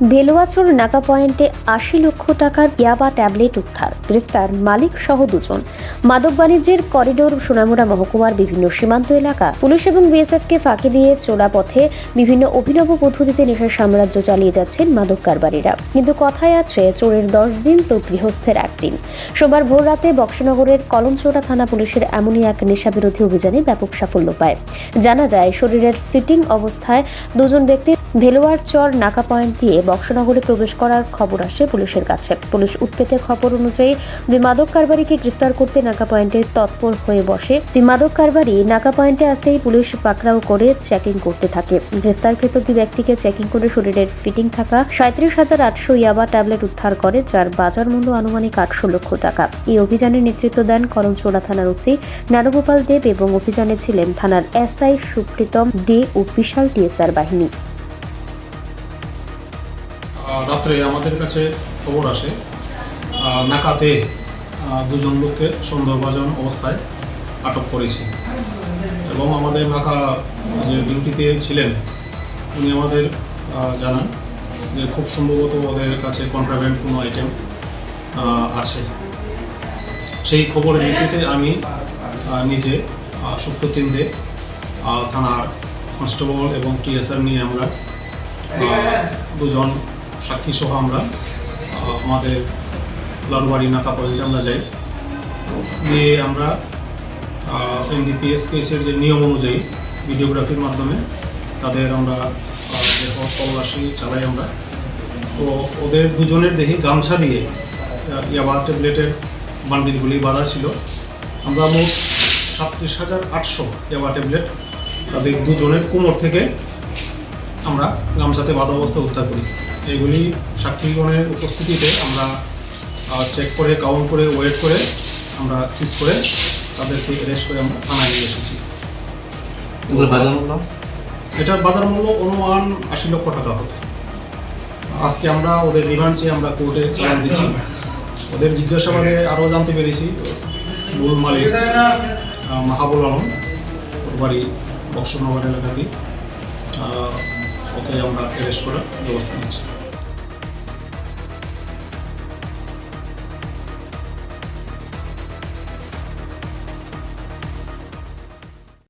ভেলোয়াচর নাকা পয়েন্টে আশি লক্ষ টাকার ইয়াবা ট্যাবলেট উদ্ধার। গ্রেফতার মালিক সহ দুজন। মাদক বাণিজ্যের করিডোর, সোনামুড়া মহকুমার বিভিন্ন সীমান্ত এলাকা। পুলিশ এবং বিএসএফকে ফাঁকি দিয়ে চোলা পথে বিভিন্ন অভিনব পদ্ধতিতে নেশার সাম্রাজ্য চালিয়ে যাচ্ছেন মাদক কারবারিরা। কিন্তু কথায় আছে, চোরের দশ দিন তো গৃহস্থের একদিন। সোমবার ভোর রাতে বক্সনগরের কলমচোড়া থানা পুলিশের এমনই এক নেশা বিরোধী অভিযানে ব্যাপক সাফল্য পায়। জানা যায়, শরীরের ফিটিং অবস্থায় দুজন ব্যক্তি ভেলোয়ার চর নাকা পয়েন্ট দিয়ে বক্সনগরে প্রবেশ করার খবর আসে পুলিশের কাছে। পুলিশ উৎপেতের খবর অনুযায়ী দুই মাদক কারবারিকে গ্রেফতার করতে নাকা পয়েন্টে তৎপর হয়ে বসে। দুই মাদক কারবারি নাকা পয়েন্টে আসতেই পুলিশ পাকড়াও করে চেকিং করতে থাকে। গ্রেফতারকৃত দুই ব্যক্তিকে চেকিং করে শরীরের ফিটিং থাকা সাঁত্রিশ হাজার আটশো ইয়াবা ট্যাবলেট উদ্ধার করে, যার বাজার মূল্য আনুমানিক আটশো লক্ষ টাকা। এই অভিযানে নেতৃত্ব দেন করমচোড়া থানার ওসি নারগোপাল দেব এবং অভিযানে ছিলেন থানার এসআই সুপ্রীতম দে ও বিশাল টিএসআর বাহিনী। রাত্রে আমাদের কাছে খবর আসে নাকাতে দুজন লোককে সন্দেহভাজন অবস্থায় আটক করেছি। এবং আমাদের নাকা যে ডিউটিতে ছিলেন উনি আমাদের জানান যে খুব সম্ভবত ওদের কাছে কন্ট্রাব্যান্ড কোনো আইটেম আছে। সেই খবরের ভিত্তিতে আমি নিজে আহ, দে থানার কনস্টেবল এবং টিএসআর নিয়ে আমরা দুজন সাক্ষী সহ আমরা আমাদের লালবাড়ি নাকা পয়েন্টে আমরা যাই। গিয়ে আমরা এনডিপিএস কেসের যে নিয়ম অনুযায়ী ভিডিওগ্রাফির মাধ্যমে তাদের আমরা তল্লাশি চালাই আমরা। তো ওদের দুজনের দেখি গামছা দিয়ে ইয়াবার ইয়াবা ট্যাবলেটের বান্ডিলগুলি বাঁধা ছিল। আমরা মোট সাতত্রিশ হাজার আটশো ইয়াবা ট্যাবলেট তাদের দুজনের কোমর থেকে আমরা গামছাতে বাধা অবস্থা উদ্ধার করি। এগুলি সাক্ষীগণের উপস্থিতিতে আমরা চেক করে কাউন্ট করে ওয়েট করে আমরা সিজ করে তাদেরকে অ্যারেস্ট করে আমরা থানায় নিয়ে এসেছি। এটার বাজার মূল্য অনুমান আশি লক্ষ টাকা হবে। আজকে আমরা ওদের রিমান্ড চেয়ে আমরা কোর্টে চালান দিচ্ছি। ওদের জিজ্ঞাসাবাদে আরও জানতে পেরেছি। মূল মালিক মাহাবুল আলম ওর বাড়ি বক্সনগর এলাকাতেই। আহ, ওকে আমরা অ্যারেস্ট করার ব্যবস্থা নিচ্ছি